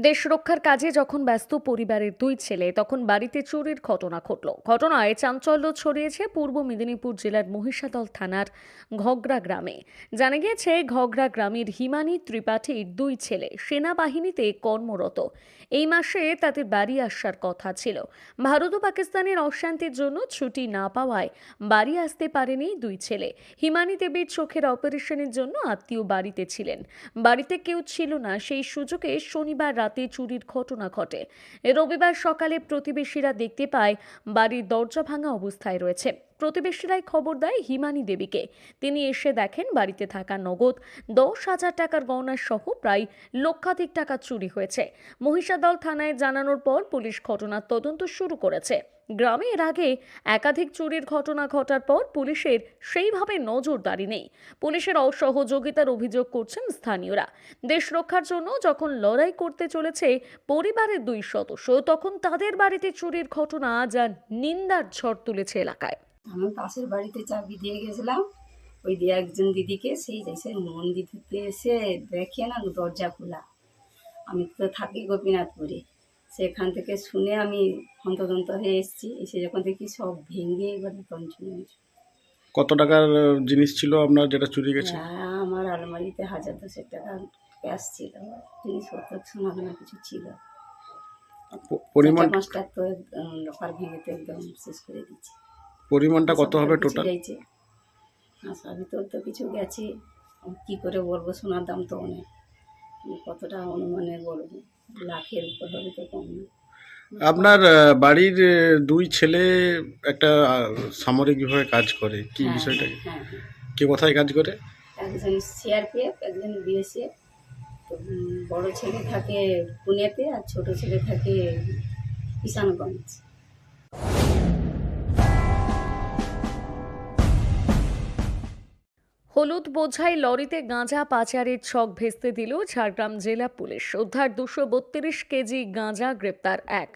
দেশ রক্ষার কাজে যখন ব্যস্ত পরিবারের দুই ছেলে, তখন বাড়িতে চুরির ঘটনা ঘটল। ঘটনায় চাঞ্চল্য ছড়িয়েছে পূর্ব মেদিনীপুর জেলার মহিষাদল থানার ঘগরা গ্রামে। জানা গিয়েছে ঘগড়া গ্রামের হিমানী ত্রিপাঠীর দুই ছেলে সেনাবাহিনীতে কর্মরত। এই মাসে তাদের বাড়ি আসার কথা ছিল। ভারত ও পাকিস্তানের অশান্তির জন্য ছুটি না পাওয়ায় বাড়ি আসতে পারেনি দুই ছেলে। হিমানী দেবীর চোখের অপারেশনের জন্য আত্মীয় বাড়িতে ছিলেন। বাড়িতে কেউ ছিল না। সেই সুযোগে শনিবার রাতে চুরির ঘটনা ঘটে। রবিবার সকালে প্রতিবেশীরা দেখতে পায় বাড়ির দরজা ভাঙা অবস্থায় রয়েছে। প্রতিবেশীরাই খবর দেয় হিমানী দেবীকে। তিনি এসে দেখেন বাড়িতে থাকা নগদ দশ হাজার টাকার গহনা সহ প্রায় লক্ষাধিক টাকা চুরি হয়েছে। মহিষাদল থানায় জানানোর পর পুলিশ ঘটনার তদন্ত শুরু করেছে। গ্রামে এর আগে একাধিক চুরির ঘটনা ঘটার পর পুলিশের সেইভাবে নজরদারি নেই। পুলিশের অসহযোগিতার অভিযোগ করছেন স্থানীয়রা। দেশ রক্ষার জন্য যখন লড়াই করতে চলেছে পরিবারের দুই সদস্য, তখন তাদের বাড়িতে চুরির ঘটনা যা নিন্দার ঝড় তুলেছে এলাকায়। আমি পাশের বাড়িতে চাবি দিয়ে গেছিলাম। ওই দিয়ে একজন দিদিকে সেই এসে মন্দিরতে এসে দেখে না দরজা খোলা আমি তো থাকি গোপীনাথপুরে। সেখান থেকে শুনে আমি হন্তদন্ত হয়ে এসেছি। এসে যখন দেখি সব ভেঙে এবারে হয়েছে। কত টাকার জিনিস ছিল আপনার যেটা চুরি গেছে? হ্যাঁ আমার আলমারিতে হাজার দশেক টাকা ক্যাশ ছিল। জিনিসপত্র দানা কিছু ছিল। পরিমাণ পাঁচটা তো লোকার ভেঙে তো একদম শেষ করে দিচ্ছে পরিমাণটা কত হবে টোটাল আশার ভিতর তো কিছু গেছে। কি করে বলব সোনার দাম তো অনেক। কতটা অনুমানে বলব? লাখের উপর হবে তো কম না। আপনার বাড়ির দুই ছেলে একটা আহ, সামরিক বিভাগে কাজ করে। কি হ্যাঁ, বিষয়টা? কি? হ্যাঁ হ্যাঁ। কে কোথায় কাজ করে? একজন সিআরপিএফ একজন বিএসএফ বড় ছেলে থাকে পুনেতে আর ছোট ছেলে থাকে কিষানগঞ্জ। হলুদ বোঝাই লরিতে গাঁজা পাচারের ছক ভেস্তে দিল ঝাড়গ্রাম জেলা পুলিশ। উদ্ধার দুশো বত্রিশ কেজি গাঁজা গ্রেপ্তার এক।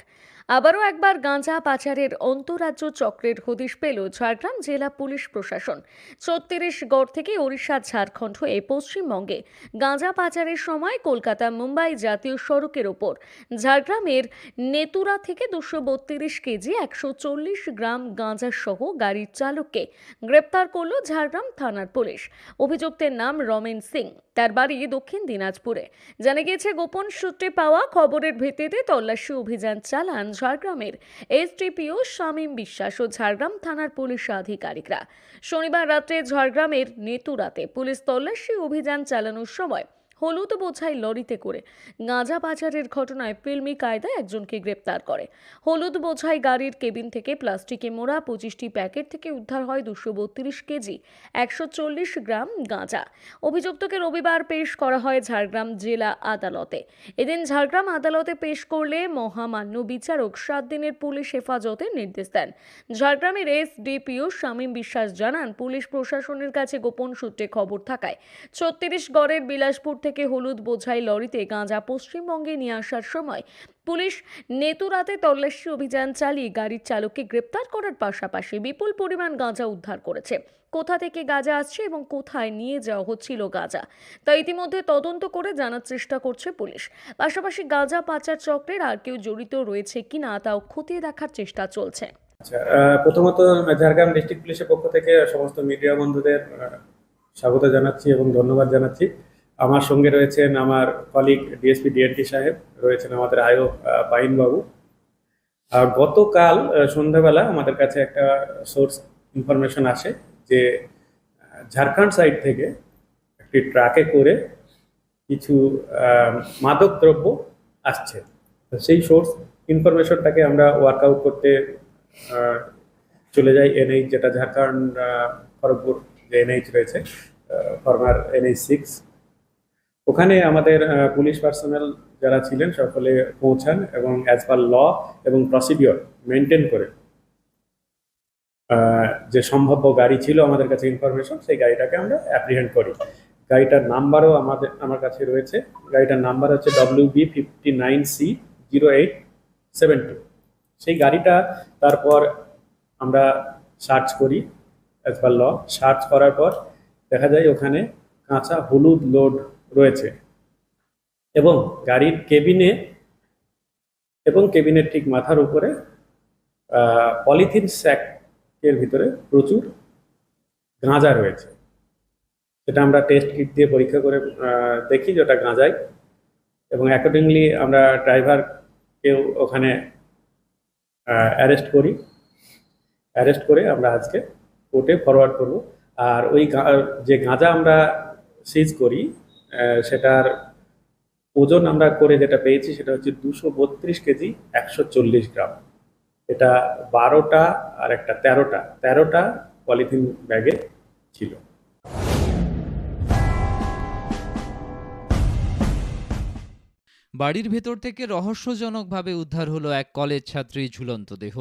আবারও একবার গাঁজা পাচারের অন্তরাজ্য চক্রের হদিশ পেল ঝাড়গ্রাম জেলা পুলিশ প্রশাসন। ছত্তিশগড় থেকে ওড়িশা, ঝাড়খণ্ড হয়ে পশ্চিমবঙ্গে গাঁজা পাচারের সময় কলকাতা, মুম্বাই জাতীয় সড়কের ওপর। ঝাড়গ্রামের নেতুরা থেকে দুশো বত্রিশ কেজি, একশো চল্লিশ গ্রাম গাঁজা সহ গাড়ির চালককে গ্রেপ্তার করল ঝাড়গ্রাম থানার পুলিশ। অভিযুক্তের নাম রমেন সিং। তার বাড়ি দক্ষিণ দিনাজপুরে। জানা গিয়েছে, গোপন সূত্রে পাওয়া খবরের ভিত্তিতে তল্লাশি অভিযান চালান ঝাড়গ্রামের এসডিপিও শামীম বিশ্বাস ও ঝাড়গ্রাম থানার পুলিশ আধিকারিকরা। শনিবার রাত্রে ঝাড়গ্রামের নেতুরাতে পুলিশ তল্লাশি অভিযান চালানোর সময় হলুদ বোঝাই লরিতে করে। গাঁজা পাচারের ঘটনায় ফিল্মি কায়দায় একজনকে গ্রেপ্তার করে। হলুদ বোঝাই গাড়ির কেবিন থেকে প্লাস্টিকে মোড়া পঁচিশটি প্যাকেট থেকে উদ্ধার হয় দুশো বত্রিশ কেজি, একশো চল্লিশ গ্রাম গাঁজা। অভিযুক্তকে রবিবার পেশ করা হয় ঝাড়গ্রাম জেলা আদালতে। এদিন ঝাড়গ্রাম আদালতে পেশ করলে মহামান্য বিচারক সাত দিনের পুলিশ হেফাজতের নির্দেশ দেন। ঝাড়গ্রামের এসডিপিও শামীম বিশ্বাস জানান, পুলিশ প্রশাসনের কাছে গোপন সূত্রে খবর থাকায় ছত্তিশগড়ের বিলাসপুর থেকে হলুদ বোঝাই লরিতে গাঁজা পশ্চিমবঙ্গে নিয়ে আসার সময় পুলিশ নেতুরাতে তল্লাশি অভিযান চালিয়ে গাড়ির চালককে গ্রেপ্তার করার পাশাপাশি বিপুল পরিমাণ গাঁজা উদ্ধার করেছে। কোথা থেকে গাঁজা আসছে এবং কোথায় নিয়ে যাওয়া হচ্ছিল গাঁজা? তা ইতিমধ্যে তদন্ত করে জানার চেষ্টা করছে পুলিশ। পাশাপাশি গাঁজা পাচার চক্রের আর কেউ জড়িত রয়েছে কিনা তাও খতিয়ে দেখার চেষ্টা চলছে। আচ্ছা প্রথমত ঝাড়গ্রাম ডিস্ট্রিক্ট পুলিশের পক্ষ থেকে সমস্ত মিডিয়া বন্ধুদের স্বাগত জানাচ্ছি এবং ধন্যবাদ জানাচ্ছি। আমার সঙ্গে রয়েছেন আমার কলিগ ডিএসপি ডিএনটি সাহেব, রয়েছেন আমাদের আয়ো আর গতকাল সন্ধ্যাবেলা আমাদের কাছে একটা সোর্স ইনফরমেশন আসে যে ঝাড়খণ্ড সাইড থেকে একটি ট্রাকে করে কিছু মাদক দ্রব্য আসছে। সেই সোর্স ইনফরমেশনটাকে আমরা ওয়ার্কআউট করতে চলে যাই এনএইচ যেটা ঝাড়খণ্ড খড়গপুর যে এনএইচ রয়েছে ফরমার এনএইচ সিক্স ওখানে আমাদের পুলিশ পার্সোনাল যারা ছিলেন সকলে পৌঁছান এবং অ্যাজ পার ল এবং প্রসিডিওর মেনটেন করে। যে সম্ভাব্য গাড়ি ছিল আমাদের কাছে ইনফরমেশন সেই গাড়িটাকে আমরা অ্যাপ্রিহেন্ড করি। গাড়িটার নাম্বারও আমাদের, আমার কাছে রয়েছে। গাড়িটার নাম্বার হচ্ছে W B fifty nine C zero eight seven two সেই গাড়িটা তারপর আমরা সার্চ করি অ্যাজ পার ল সার্চ করার পর দেখা যায় ওখানে কাঁচা হলুদ লোড রয়েছে। এবং গাড়ির কেবিনে এবং কেবিনের ঠিক মাথার উপরে পলিথিন স্যাকের ভিতরে প্রচুর গাঁজা রয়েছে। সেটা আমরা টেস্ট কিট দিয়ে পরীক্ষা করে দেখি যে ওটা গাঁজাই। এবং অ্যাকর্ডিংলি আমরা ড্রাইভারকেও ওখানে অ্যারেস্ট করি। অ্যারেস্ট করে আমরা আজকে কোর্টে ফরওয়ার্ড করব। আর ওই যে গাঁজা আমরা সিজ করি সেটার ওজন আমরা করে যেটা পেয়েছি সেটা হচ্ছে দুশো বত্রিশ কেজি, একশো চল্লিশ গ্রাম। এটা বারোটা আর একটা তেরোটা। তেরোটা পলিথিন ব্যাগে ছিল। বাড়ির ভেতর থেকে রহস্যজনকভাবে উদ্ধার হলো এক কলেজ ছাত্রীর ঝুলন্ত দেহ।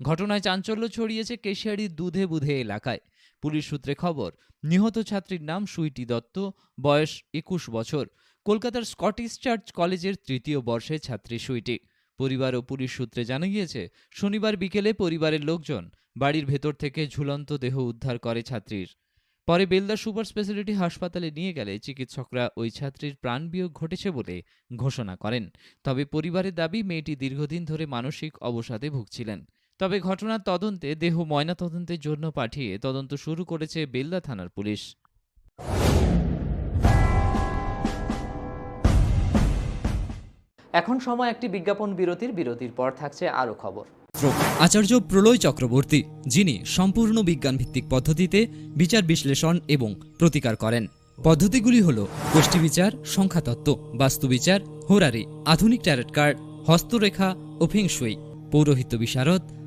ঘটনায় চাঞ্চল্য ছড়িয়েছে কেশিয়ারির দুধে বুধে এলাকায়। পুলিশ সূত্রে খবর, নিহত ছাত্রীর নাম সুইটি দত্ত, বয়স একুশ বছর। কলকাতার স্কটিশ চার্চ কলেজের তৃতীয় বর্ষের ছাত্রী সুইটি। পরিবার ও পুলিশ সূত্রে জানা গিয়েছে, শনিবার বিকেলে পরিবারের লোকজন বাড়ির ভেতর থেকে ঝুলন্ত দেহ উদ্ধার করে ছাত্রীর। পরে বেলদা সুপার স্পেশালিটি হাসপাতালে নিয়ে গেলে চিকিৎসকরা ওই ছাত্রীর প্রাণবিয়োগ ঘটেছে বলে ঘোষণা করেন। তবে পরিবারের দাবি, মেয়েটি দীর্ঘদিন ধরে মানসিক অবসাদে ভুগছিলেন। তবে ঘটনার তদন্তে দেহ ময়নাতদন্তের জন্য পাঠিয়ে তদন্ত শুরু করেছে বেলদা থানার পুলিশ। এখন সময় একটি বিজ্ঞাপন বিরতির বিরতির পর থাকছে আরও খবর। আচার্য প্রলয় চক্রবর্তী যিনি সম্পূর্ণ বিজ্ঞানভিত্তিক পদ্ধতিতে বিচার বিশ্লেষণ এবং প্রতিকার করেন। পদ্ধতিগুলি হল গোষ্ঠী বিচার সংখ্যাতত্ত্ব বাস্তুবিচার হোরারি আধুনিক ট্যারেট কার্ড হস্তরেখা ও ফেংশুই পৌরোহিত্য বিশারদ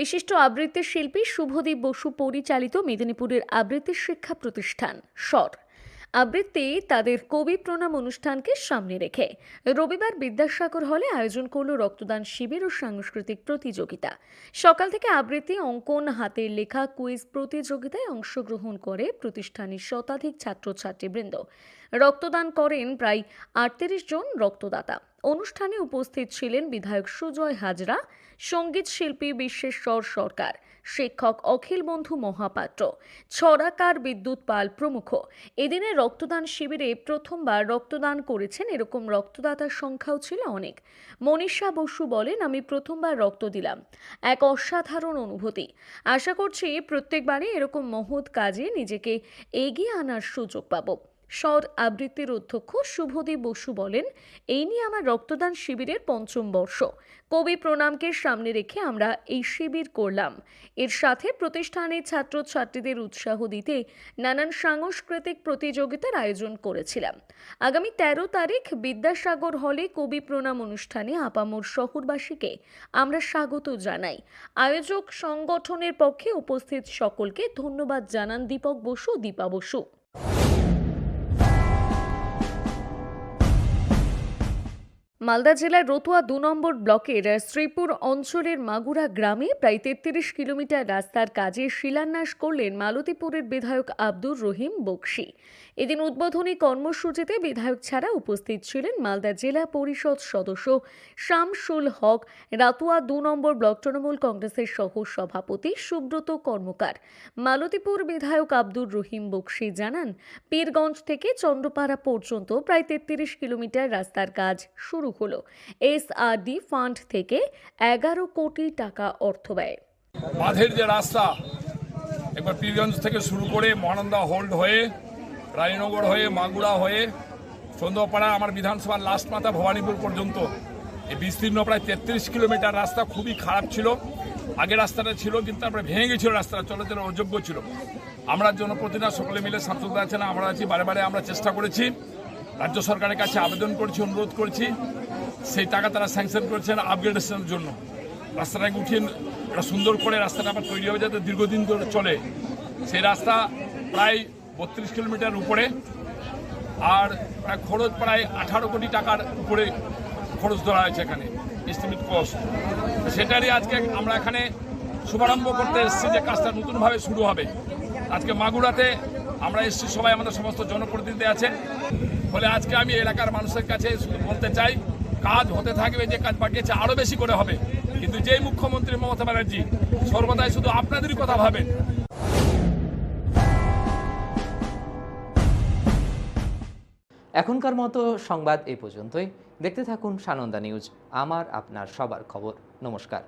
বিশিষ্ট আবৃত্তির শিল্পী শুভদীপ বসু পরিচালিত মেদিনীপুরের আবৃত্তি শিক্ষা প্রতিষ্ঠান, স্বর। আবৃত্তি তাদের কবি প্রণাম অনুষ্ঠানকে সামনে রেখে রবিবার বিদ্যাসাগর হলে আয়োজন করল রক্তদান শিবির ও সাংস্কৃতিক প্রতিযোগিতা। সকাল থেকে আবৃত্তি অঙ্কন হাতের লেখা, কুইজ প্রতিযোগিতায় অংশগ্রহণ করে প্রতিষ্ঠানের শতাধিক ছাত্রছাত্রীবৃন্দ। রক্তদান করেন প্রায় আটত্রিশ জন রক্তদাতা। অনুষ্ঠানে উপস্থিত ছিলেন বিধায়ক সুজয় হাজরা সংগীত শিল্পী বিশ্বেশ্বর সরকার, শিক্ষক অখিল বন্ধু মহাপাত্র, ছড়াকার বিদ্যুৎ পাল প্রমুখ। এদিনে রক্তদান শিবিরে প্রথমবার রক্তদান করেছেন, এরকম রক্তদাতার সংখ্যাও ছিল অনেক। মনীষা বসু বলেন, আমি প্রথমবার রক্ত দিলাম। এক অসাধারণ অনুভূতি। আশা করছি প্রত্যেকবারই এরকম মহৎ কাজে নিজেকে এগিয়ে আনার সুযোগ পাবো। স্বর আবৃত্তির অধ্যক্ষ শুভদীপ বসু বলেন, এই নিয়ে আমার রক্তদান শিবিরের পঞ্চম বর্ষ। কবি প্রণামকে সামনে রেখে আমরা এই শিবির করলাম। এর সাথে প্রতিষ্ঠানের ছাত্রছাত্রীদের উৎসাহ দিতে নানান সাংস্কৃতিক প্রতিযোগিতার আয়োজন করেছিলাম। আগামী তেরো তারিখ বিদ্যাসাগর হলে কবি প্রণাম অনুষ্ঠানে আপামোর শহরবাসীকে আমরা স্বাগত জানাই। আয়োজক সংগঠনের পক্ষে উপস্থিত সকলকে ধন্যবাদ জানান দীপক বসু দীপা বসু। মালদা জেলার রতুয়া দু নম্বর ব্লকের শ্রীপুর অঞ্চলের মাগুরা গ্রামে প্রায় তেত্রিশ কিলোমিটার রাস্তার কাজে শিলান্যাস করলেন মালতীপুরের বিধায়ক আব্দুর রহিম বক্সি। এদিন উদ্বোধনী কর্মসূচিতে বিধায়ক ছাড়া উপস্থিত ছিলেন মালদা জেলা পরিষদ সদস্য শামসুল হক, রাতুয়া দু নম্বর ব্লক তৃণমূল কংগ্রেসের সহ সভাপতি সুব্রত কর্মকার। মালতীপুর বিধায়ক আব্দুর রহিম বক্সি জানান, পীরগঞ্জ থেকে চন্দ্রপাড়া পর্যন্ত প্রায় তেত্রিশ কিলোমিটার রাস্তার কাজ শুরু হলো। এসআরডি ফান্ড থেকে এগারো কোটি টাকা অর্থ ব্যয়। বাঁধের যে রাস্তা, একবার পীরগঞ্জ থেকে শুরু করে মহানন্দা হোল্ড হয়ে, রায়নগর হয়ে মাগুড়া হয়ে সন্ধ্যপাড়া আমার বিধানসভার লাস্ট মাথা ভবানীপুর পর্যন্ত, এই বিস্তীর্ণ প্রায় তেত্রিশ কিলোমিটার রাস্তা খুবই খারাপ ছিল। আগে রাস্তাটা ছিল, কিন্তু তারপরে ভেঙে গেছিল রাস্তাটা চলাচলের অযোগ্য ছিল। আমরা জনপ্রতিনিধি সকলে মিলে সাংসদ আছেন আমরা আছি, বারে বারে আমরা চেষ্টা করেছি। রাজ্য সরকারের কাছে আবেদন করেছি, অনুরোধ করেছি। সেই টাকা তারা স্যাংশন করেছেন আপগ্রেডেশনের জন্য। রাস্তাটাকে উঠিয়ে একটা সুন্দর করে রাস্তাটা আবার তৈরি হবে যাতে দীর্ঘদিন ধরে চলে। সেই রাস্তা প্রায় বত্রিশ কিলোমিটার উপরে। আর প্রায় খরচ প্রায় আঠারো কোটি টাকার উপরে খরচ ধরা হয়েছে এখানে এস্টিমেট কস্ট সেটারই আজকে আমরা এখানে শুভারম্ভ করতে এসেছি যে কাজটা নতুনভাবে শুরু হবে। আজকে মাগুরাতে আমরা এসেছি, সবাই আমাদের সমস্ত জনপ্রতিনিধি আছে ফলে আজকে আমি এলাকার মানুষের কাছে বলতে চাই, কাজ হতে থাকবে, যে কাজ পাঠিয়েছে আরও বেশি করে হবে। কিন্তু যেই মুখ্যমন্ত্রী মমতা ব্যানার্জি, সর্বদাই শুধু আপনাদেরই কথা ভাবেন। এখনকার মতো সংবাদ এই পর্যন্তই। দেখতে থাকুন সানন্দা নিউজ, আমার আপনার সবার খবর। নমস্কার।